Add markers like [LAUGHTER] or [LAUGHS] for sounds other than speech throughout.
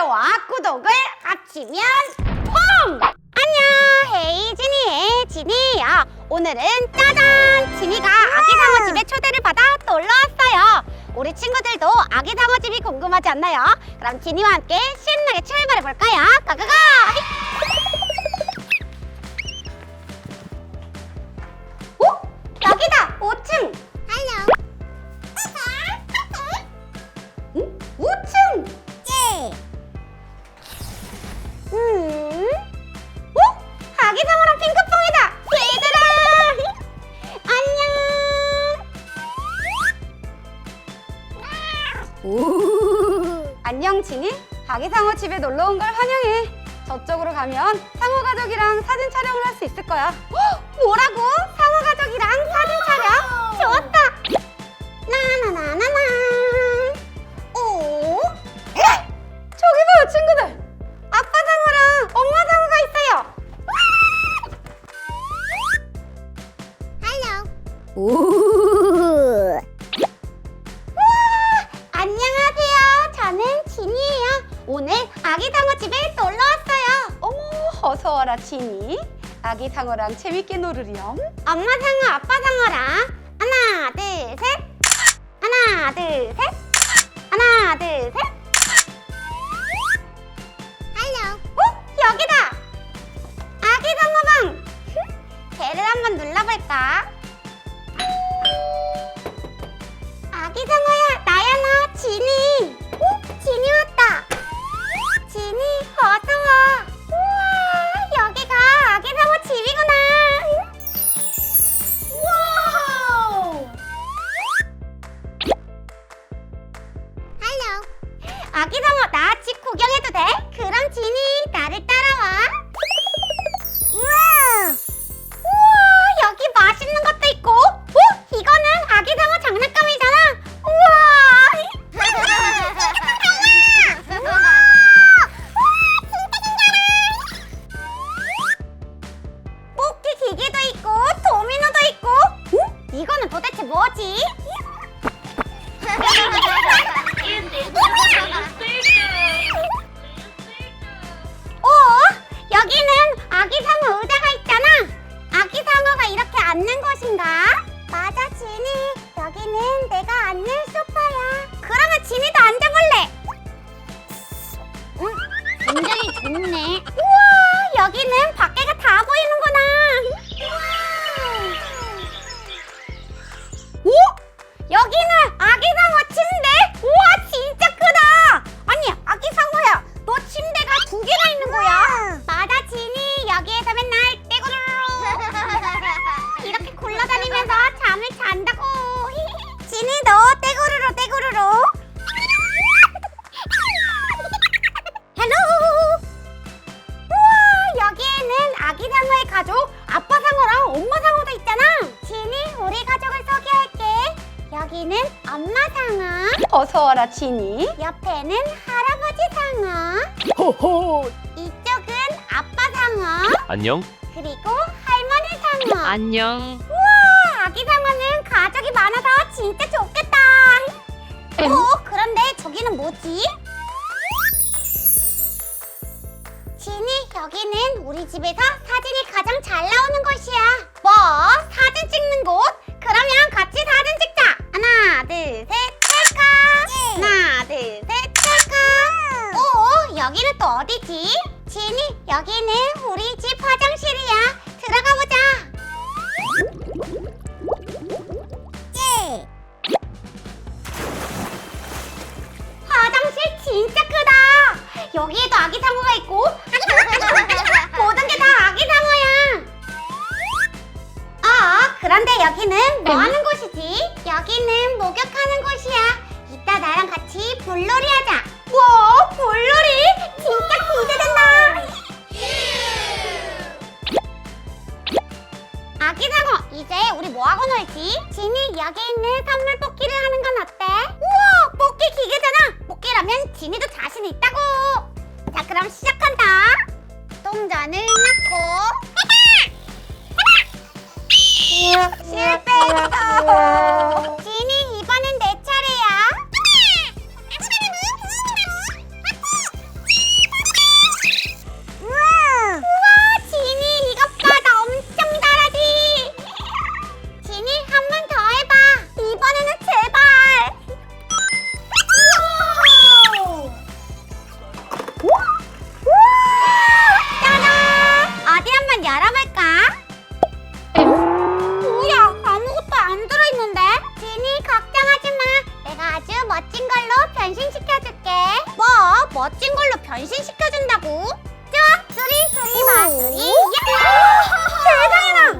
좋아요와 구독을 합치면 퐁! 안녕 헤이 지니의 지니야 오늘은 짜잔 지니가 아기 상어 집에 초대를 받아 놀러 왔어요 우리 친구들도 아기 상어 집이 궁금하지 않나요? 그럼 지니와 함께 신나게 출발해 볼까요? 가가가! 아기상어 집에 놀러 온 걸 환영해. 저쪽으로 가면 상어 가족이랑 사진 촬영을 할 수 있을 거야. 헉, 뭐라고? 상어 가족이랑 사진 촬영? 좋았다! 나나나나 와라, 진이. 아기 상어랑 재밌게 놀으렴. 엄마 상어, 아빠 상어랑 하나, 둘, 셋. 하나, 둘, 셋. 하나, 둘, 셋. 할로. 어? 여기다. 아기 상어방. 배를 한번 눌러볼까? 아기 상어, 나 집 구경해도 돼? 그럼 지니, 나를 따라와. 우와. 우와 여기 맛있는 것도 있고 어? 이거는 아기 상어 장난감이잖아 우와 [LAUGHS] 뽑기 기계도 있고 도미노도 있고 어? 이거는 도대체 뭐지? [LAUGHS] 어? 여기는 아기 상어 의자가 있잖아. 아기 상어가 이렇게 앉는 곳인가? 맞아, 지니. 여기는 내가 앉는 잠을 잔다고. [LAUGHS] 너 떼구르르 떼구르르. [LAUGHS] 헬로. 우와, 여기에는 아기 상어의 가족, 아빠 상어랑 엄마 상어도 있잖아. 지니, 우리 가족을 소개할게. 여기는 엄마 상어. 어서 와라, 지니. 옆에는 할아버지 상어. 호호 이쪽은 아빠 상어. 안녕 그리고 할머니 상어. 안녕. 진짜 좋겠다. 어, 그런데 저기는 뭐지? 지니, 여기는 우리 집에서 사진이 가장 잘 나오는 곳이야. 뭐? 사진 찍는 곳? 그러면 같이 사진 찍자. 하나, 둘, 셋, 찰칵. 하나, 둘, 셋, 찰칵. 오, 여기는 또 어디지? 지니, 여기는 우리 집 화장실이야. 멋진 걸로 변신시켜준다고. 좋아, 수리 수리 마수리. 할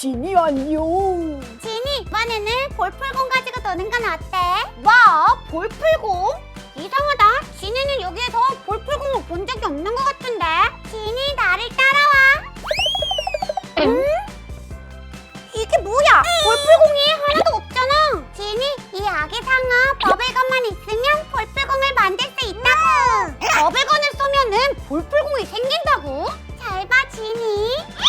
진이 안녕. 지니, 이번에는 볼풀공 가지고 노는 건 어때? 뭐? 볼풀공? 이상하다. 지니는 여기에서 볼풀공을 본 적이 없는 것 같은데. 지니, 나를 따라와. 응? 이게 뭐야? 볼풀공이 하나도 없잖아. 지니, 이 아기 상어 버블건만 있으면 볼풀공을 만들 수 있다고. 버블건을 쏘면은 볼풀공이 생긴다고? 잘 봐, 지니.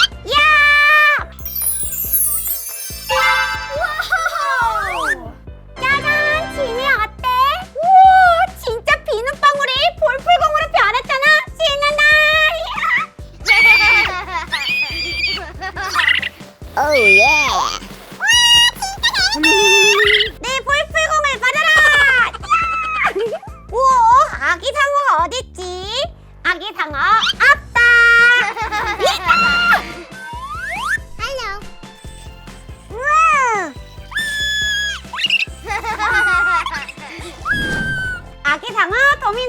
아기 상어 도미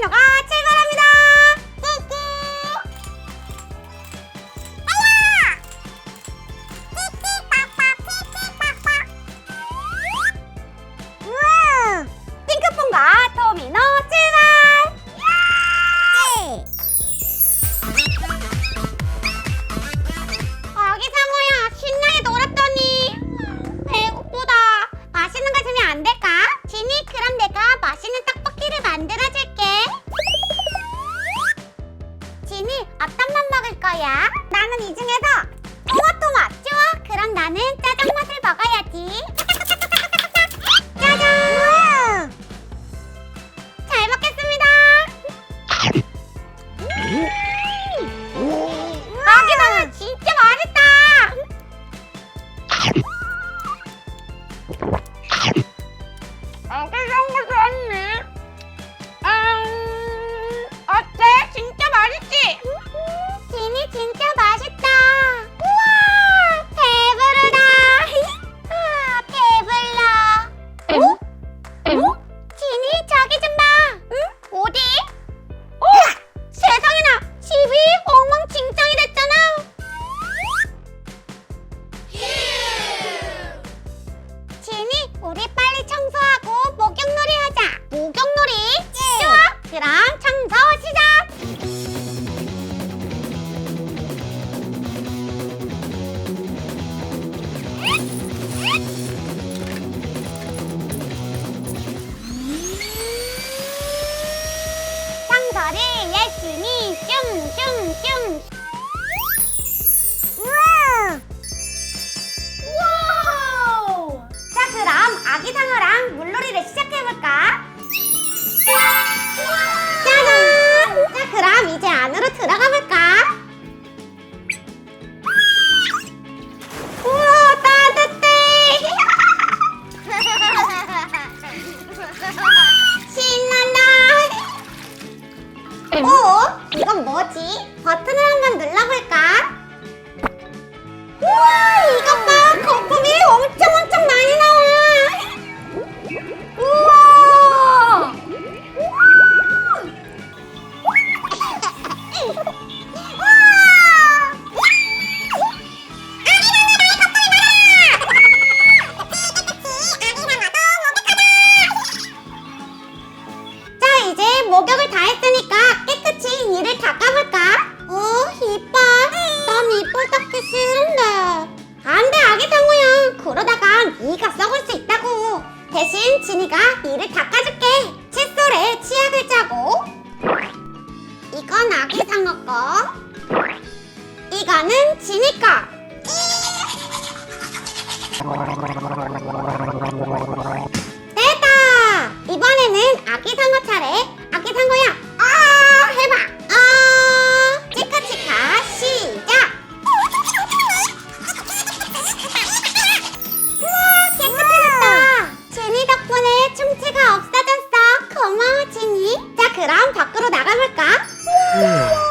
아기 상어랑 물놀이를 시작해볼까? 짜잔! 자, 그럼 이제 안으로 들어가볼까? 우와, 따뜻해! [LAUGHS] 신난다! 어? 이건 뭐지? 버튼을 한번 눌러볼까? 우와 이것 봐 거품이 엄청 엄청 많이 나 지니까. 됐다. 이번에는 아기 상어 차례. 아기 상어야. 아 해봐. 어, 아 치카치카 시작. 우와 깨끗해졌다. 제니 덕분에 충치가 없어졌어. 고마워 지니. 자 그럼 밖으로 나가볼까? 우와.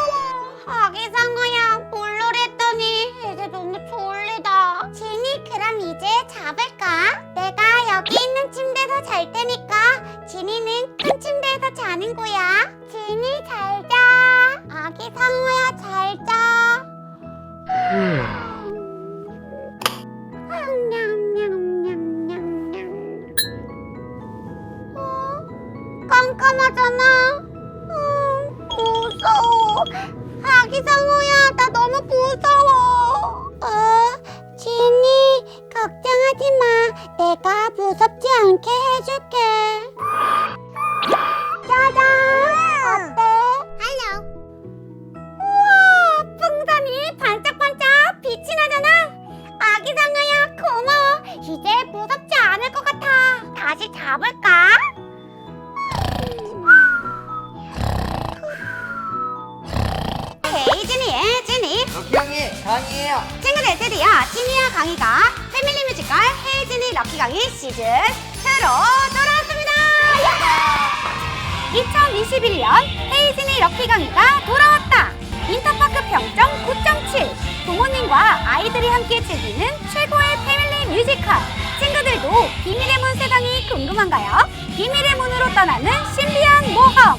해줄게. 짜잔! 어때? Hello. 우와, 풍선이 반짝반짝 빛이 나잖아. 아기 상어야, 고마워. 이제 무섭지 않을 것 같아. 다시 잡을까? 헤이 지니, 지니. 럭키형이 강이에요. 친구들 드디어 지니와 강희가 패밀리 뮤지컬 헤이진이 럭키 강희 시즌 2로 돌아왔습니다. 2021년 헤이진이 럭키 강희가 돌아왔다. 인터파크 평점 9.7. 부모님과 아이들이 함께 즐기는 최고의 패밀리 뮤지컬. 친구들도 비밀의 문 세상이 궁금한가요? 비밀의 문으로 떠나는 신비한 모험.